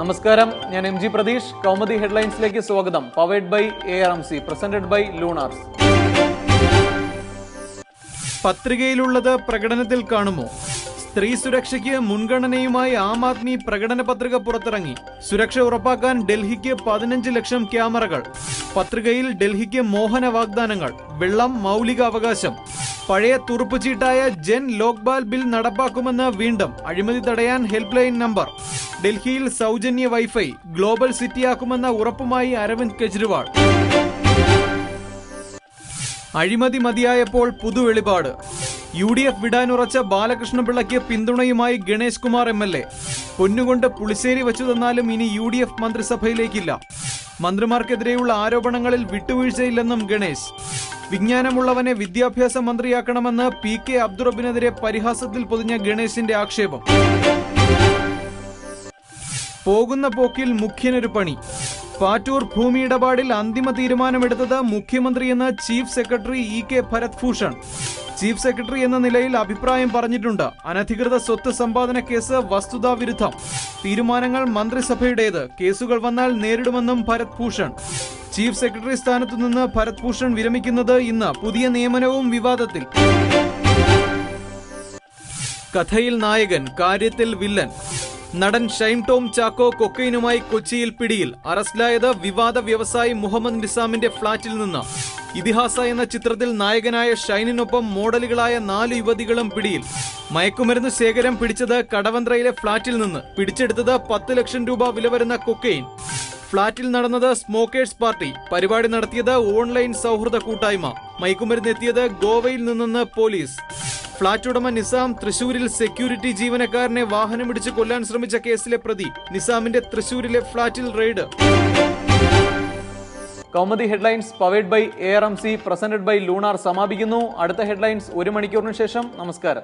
നമസ്കാരം. ഞാൻ M G Pratheesh. Kaumudi ഹെഡ്ലൈൻസിലേക്ക് സ്വാഗതം. Powered by A R M C presented by Lunars. പത്രികയിലുള്ളത് പ്രകടനത്തിൽ കാണുമോ? സ്ത്രീ സുരക്ഷയ്ക്ക് മുൻഗണനയുമായി ആം ആദ്മി പ്രകടന പത്രിക പുറത്തിറങ്ങി. സുരക്ഷ ഉറപ്പാക്കാൻ ഡൽഹിക്ക് പതിനഞ്ച് ലക്ഷം ക്യാമറകൾ. പത്രികയിൽ ഡൽഹിക്ക് മോഹന വാഗ്ദാനങ്ങൾ. വെള്ളം മൗലിക അവകാശം. പഴയ തുറുപ്പുചീട്ടായ ജൻ ലോക്പാൽ ബിൽ നടപ്പാക്കുമെന്ന് വീണ്ടും അഴിമതി തടയാൻ ഹെൽപ്പ് ലൈൻ നമ്പർ. ഡൽഹിയിൽ സൗജന്യ വൈഫൈ ഗ്ലോബൽ സിറ്റിയാക്കുമെന്ന ഉറപ്പുമായി അരവിന്ദ് കെജ്രിവാൾ. അഴിമതി മതിയായപ്പോൾ പുതുവെളിപാട് യു ഡി എഫ് വിടാനുറച്ച ബാലകൃഷ്ണപിള്ളയ്ക്ക് പിന്തുണയുമായി Ganesh Kumar M L A. പൊന്നുകൊണ്ട് പുളിശ്ശേരി വെച്ചു തന്നാലും ഇനി യു ഡി എഫ് മന്ത്രിസഭയിലേക്കില്ല. മന്ത്രിമാർക്കെതിരെയുള്ള ആരോപണങ്ങളിൽ വിട്ടുവീഴ്ചയില്ലെന്നും ഗണേശ് വിജ്ഞാനമുള്ളവനെ വിദ്യാഭ്യാസ മന്ത്രിയാക്കണമെന്ന് പി കെ അബ്ദുറബിനെതിരെ പരിഹാസത്തിൽ പൊതിഞ്ഞ ഗണേശിന്റെ ആക്ഷേപം. പോകുന്ന പോക്കിൽ മുഖ്യനൊരു പണി. പാറ്റൂർ ഭൂമി ഇടപാടിൽ അന്തിമ തീരുമാനമെടുത്തത് മുഖ്യമന്ത്രിയെന്ന് chief secretary E K Bharat Bhushan chief secretary എന്ന നിലയിൽ അഭിപ്രായം പറഞ്ഞിട്ടുണ്ട്. അനധികൃത സ്വത്ത് സമ്പാദന കേസ് വസ്തുതാ വിരുദ്ധം. തീരുമാനങ്ങൾ മന്ത്രിസഭയുടേത്. കേസുകൾ വന്നാൽ നേരിടുമെന്നും ഭരത് ഭൂഷൺ. ചീഫ് സെക്രട്ടറി സ്ഥാനത്തു നിന്ന് ഭരത് ഭൂഷൺ വിരമിക്കുന്നത് ഇന്ന് പുതിയ നിയമനവും വിവാദത്തിൽ. കഥയിൽ നായകൻ കാര്യത്തിൽ വില്ലൻ. നടൻ ഷൈൻ ടോം ചാക്കോ കൊക്കൈനുമായി കൊച്ചിയിൽ പിടിയിൽ അറസ്റ്റിലായത് വിവാദ വ്യവസായി മുഹമ്മദ് നിസാമിന്റെ ഫ്ളാറ്റിൽ നിന്ന്. ഇതിഹാസ എന്ന ചിത്രത്തിൽ നായകനായ ഷൈനിനൊപ്പം മോഡലുകളായ നാല് യുവതികളും പിടിയിൽ. മയക്കുമരുന്ന് ശേഖരം പിടിച്ചത് കടവന്ത്രയിലെ ഫ്ളാറ്റിൽ നിന്ന്. പിടിച്ചെടുത്തത് പത്ത് ലക്ഷം രൂപ വില വരുന്ന കൊക്കൈൻ ഫ്ളാറ്റിൽ നടന്നത് സ്മോക്കേഴ്സ് പാർട്ടി. പരിപാടി നടത്തിയത് ഓൺലൈൻ സൗഹൃദ കൂട്ടായ്മ. മയക്കുമരുന്ന് എത്തിയത് ഗോവയിൽ നിന്നെന്ന് പോലീസ്. ഫ്ളാറ്റ് ഉടമ നിസാം തൃശൂരിൽ സെക്യൂരിറ്റി ജീവനക്കാരനെ വാഹനമിടിച്ച് കൊല്ലാൻ ശ്രമിച്ച കേസിലെ പ്രതി നിസാമിന്റെ തൃശൂരിലെ ഫ്ളാറ്റിൽ raid. Kaumudi headlines powered by A R M C presented by Lunar സമാപിക്കുന്നു. അടുത്ത ഹെഡ്ലൈൻസ് ഒരു മണിക്കൂറിന് ശേഷം. നമസ്കാരം.